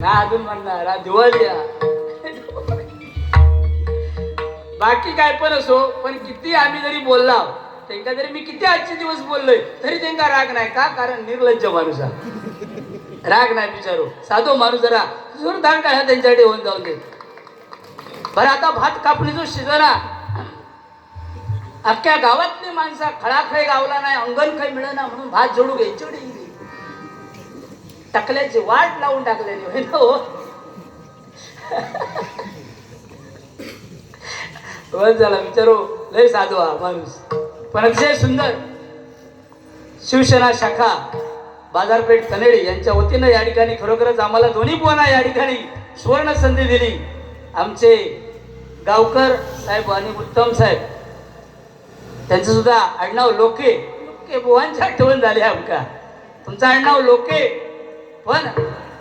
अजून म्हणणार दिवाळी. बाकी काय पण असो पण किती आम्ही जरी बोलला त्यांना जरी मी किती आजचे दिवस बोललोय तरी त्यांना राग नाही. का? कारण निर्लज्ज माणूस राग नाही विचारू साधो माणूस जरा जोरदार काय त्यांच्याकडे होऊन जाऊन दे. बरं आता भात कापणी जो शिजला अख्ख्या गावातली माणसं खळाखळे गावला नाही अंगण काही मिळेना म्हणून भात जोडू घ्यायची टाकल्याची वाट लावून टाकलेली होय ना हो. झाला विचारो लय साधू हा माणूस. पण अतिशय सुंदर शिवसेना शाखा बाजारपेठ कनेडी यांच्या वतीनं या ठिकाणी खरोखरच आम्हाला दोन्ही पोहना या ठिकाणी सुवर्ण संधी दिली. आमचे गावकर साहेब आणि उत्तम साहेब. त्यांचं सुद्धा आडनाव लोके लोके बुवांची आठवण झाली आमका. तुमचं आडनाव लोके हो पण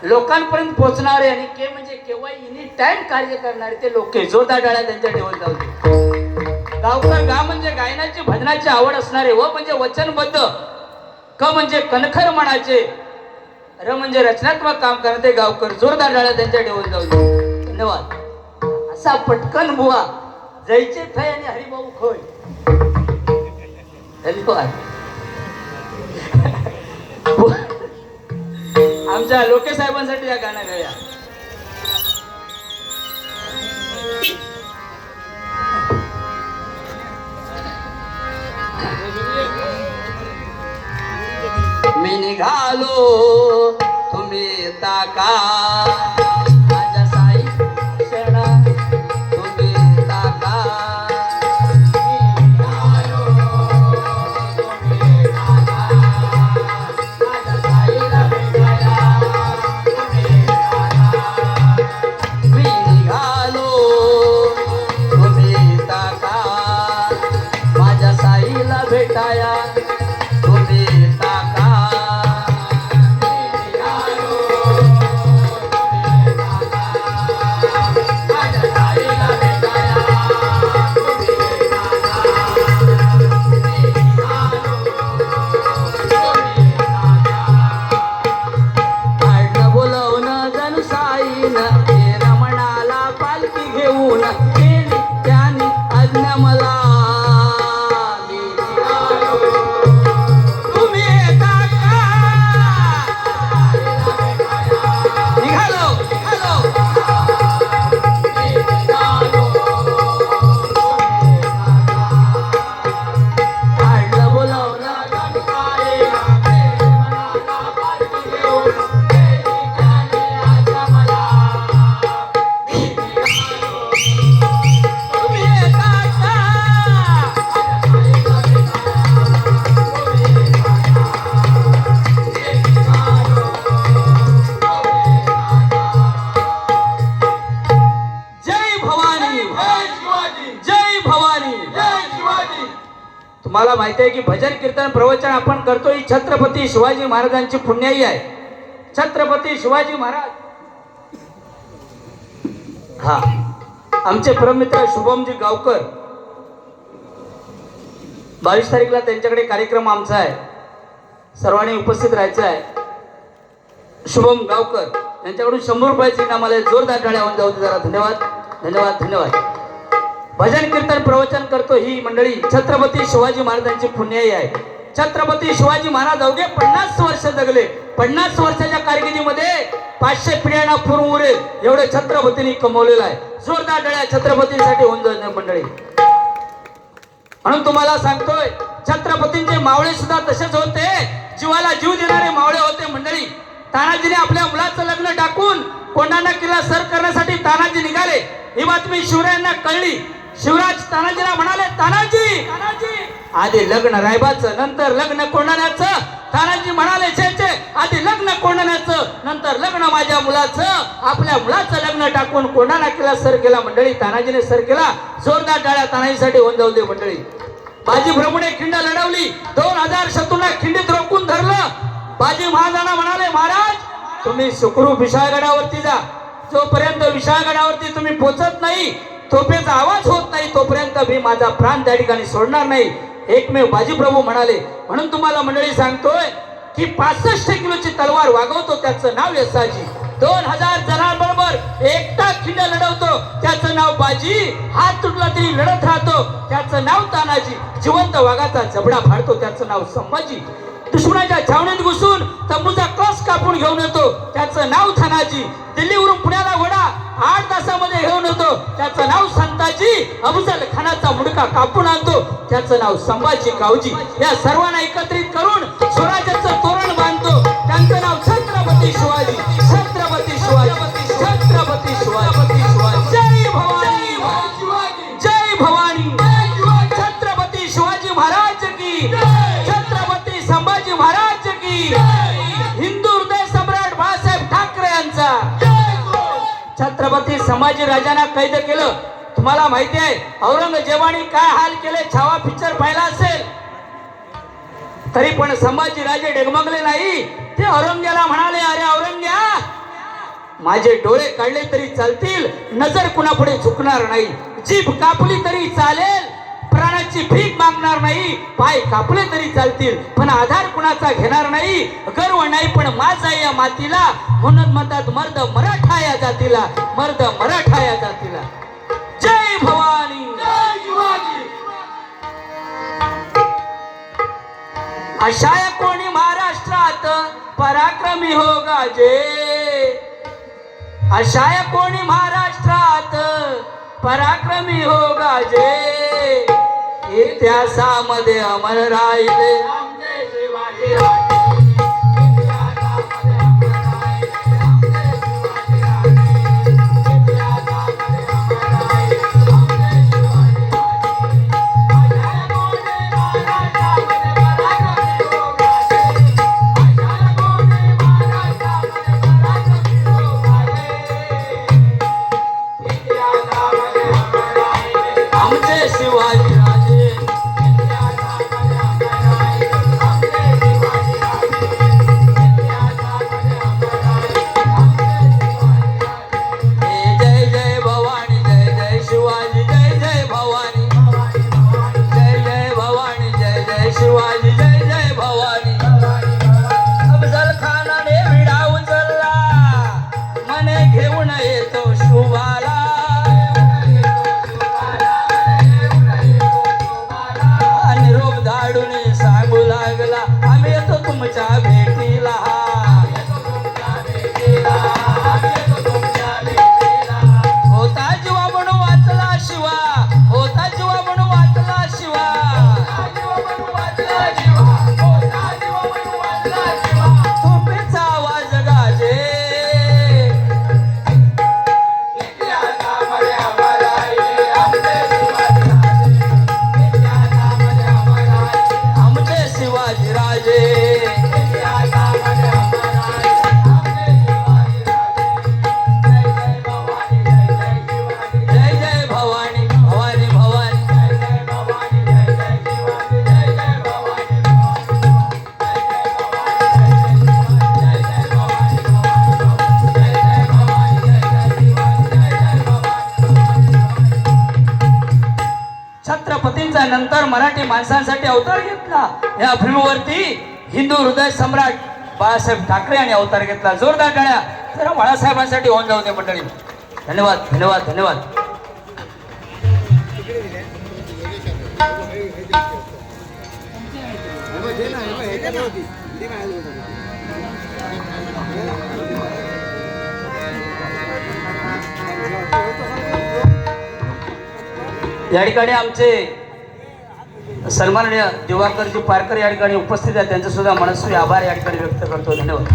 लोकांपर्यंत पोहोचणारे आणि के म्हणजे केव्हा एनी टाइम कार्य करणारे ते लोके जोरदार डाळ्या त्यांच्या ठेवत जाऊ गावकर गा म्हणजे गायनाची भजनाची आवड असणारे व म्हणजे वचनबद्ध क म्हणजे कणखर म्हणाचे र म्हणजे रचनात्मक काम करणारे गावकर जोरदार डाळ्या त्यांच्या ठेवत जाऊ धन्यवाद. असा पटकन बुवा जयचे थय आणि हरिभाऊ खोय धन्यवाद आमच्या लोके साहेबांसाठी या गाणं गाया. मी निघालो तुम्ही ताका तुम्हाला माहिती आहे की भजन कीर्तन प्रवचन आपण करतो ही छत्रपती शिवाजी महाराजांची पुण्याई आहे. छत्रपती शिवाजी महाराज. हा. आमचे परममित्र शुभमजी गावकर. बावीस तारीखला त्यांच्याकडे कार्यक्रम आमचा आहे. सर्वांनी उपस्थित राहायचं आहे. शुभम गावकर यांच्याकडून शंभर रुपयाचे इनाम आले. जोरदार टाळ्या होऊन जाऊ दे जरा धन्यवाद. धन्यवाद. धन्यवाद. भजन कीर्तन प्रवचन करतो ही मंडळी. छत्रपती शिवाजी महाराजांची पुण्याई आहे. छत्रपती शिवाजी महाराज अवघे पन्नास वर्ष जगले. पन्नास वर्षाच्या कारकिर्दीमध्ये पाचशे पिढ्यांना पूर्ण उरेल. एवढे छत्रपतींनी कमवलेलं आहे. जोरदार डळ्या छत्रपतींसाठी होऊन जाईल मंडळी. म्हणून तुम्हाला सांगतोय छत्रपतींचे मावळे सुद्धा तसेच होते. जीवाला जीव देणारे मावळे होते मंडळी. तानाजीने आपल्या मुलाचं लग्न टाकून कोंडाणा किल्ला सर करण्यासाठी तानाजी निघाले. ही बातमी शिवरायांना कळली. शिवराज तानाजीला म्हणाले तानाजी! आधी लग्न रायबाचं नंतर लग्न कोंडाण्याचं तानाजी म्हणाले छे छे! आधी लग्न कोंडाण्याचं नंतर लग्न माझ्या मुलाचं. आपल्या मुलाचं लग्न टाकून कोंडाणा किल्ला सर केला मंडळी. तानाजीने सर केला. जोरदार टाळ्या तानाजीसाठी होऊन जाऊ दे मंडळी. बाजी भ्रमणे खिंड लढवली. दोन हजार शत्रूंना खिंडीत रोखून धरलं. बाजी महाराजांना म्हणाले महाराज तुम्ही सुखरूप विशाळगडावरती जा. जोपर्यंत विशाळगडावरती तुम्ही पोचत नाही तोफेचा आवाज होत नाही तोपर्यंत मी माझा प्राण त्या ठिकाणी सोडणार नाही. एकमेव बाजीप्रभू म्हणाले म्हणून तुम्हाला मंडळी सांगतोय की पासष्ट किलोची तलवार वागवतो त्याचं नाव यसाजी. दोन हजार जणांबरोबर एकटा खिंड लढवतो त्याचं नाव बाजी. हात तुटला तरी लढत राहतो त्याचं नाव तानाजी. जिवंत वाघाचा जबडा फाडतो त्याचं नाव संभाजी. दुश्मनाच्या छावणीत घुसून तंबूचा कस कापून घेऊन येतो. त्याचं नाव थानाजी. दिल्लीवरून पुण्याला वडा आठ तासामध्ये घेऊन येतो. त्याचं नाव संताजी. अफजल खानाचा मुडका कापून आणतो. त्याचं नाव संभाजी गावजी या सर्वांना एकत्रित करून स्वराज्याचं तोरण बांधतो. त्यांचं नाव छत्रपती शिवाजी. छत्रपती शिवाजी छत्रपती संभाजी राजांना कैद केलं. तुम्हाला माहिती आहे औरंगजेबाने काय हाल केले छावा पिक्चर पाहिला असेल? तरी पण संभाजी राजे डगमगले नाही. ते औरंग्याला म्हणाले अरे औरंग्या माझे डोळे काढले तरी चालतील नजर कुणापुढे झुकणार नाही. जीभ कापली तरी चालेल. प्राणाची भीक मागणार नाही पाय कापले तरी चालतील पण आधार कुणाचा घेणार नाही? गर्व नाही पण माझा या मातीला. म्हणून म्हणतात मर्द मराठा या जातीला मर्द मराठा या जातीला. जय भवानी. अशाय कोणी महाराष्ट्रात? पराक्रमी हो गाजे. अशाय कोणी महाराष्ट्रात? पराक्रमी हो गाजे. इतिहासामध्ये अमर राहिले. आमचे शिवाजी जय मराठी माणसांसाठी अवतार घेतला. या फिल्मवरती हिंदू हृदय सम्राट बाळासाहेब ठाकरे यांनी अवतार घेतला. जोरदार टाळ्या जरा बाळासाहेबांसाठी होऊन जाऊ दे मंडळी. धन्यवाद धन्यवाद धन्यवाद. या ठिकाणी आमचे सन्माननीय दिवाकरजी पारकर या ठिकाणी उपस्थित आहेत. त्यांचे सुद्धा मनस्वी आभार या ठिकाणी व्यक्त करतो. धन्यवाद.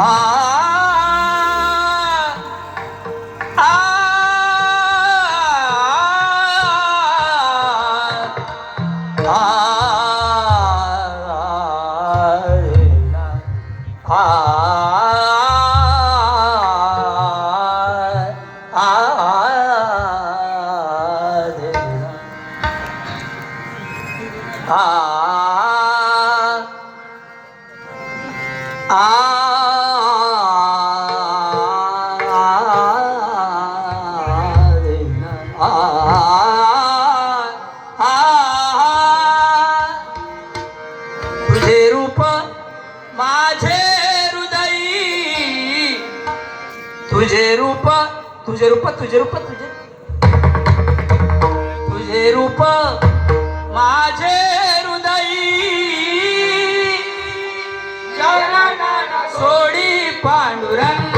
Ah माझे हृदय तुझे रूप तुझे रूप तुझे रूप तुझे तुझे रूप माझे हृदय. सोडी पांडुरंग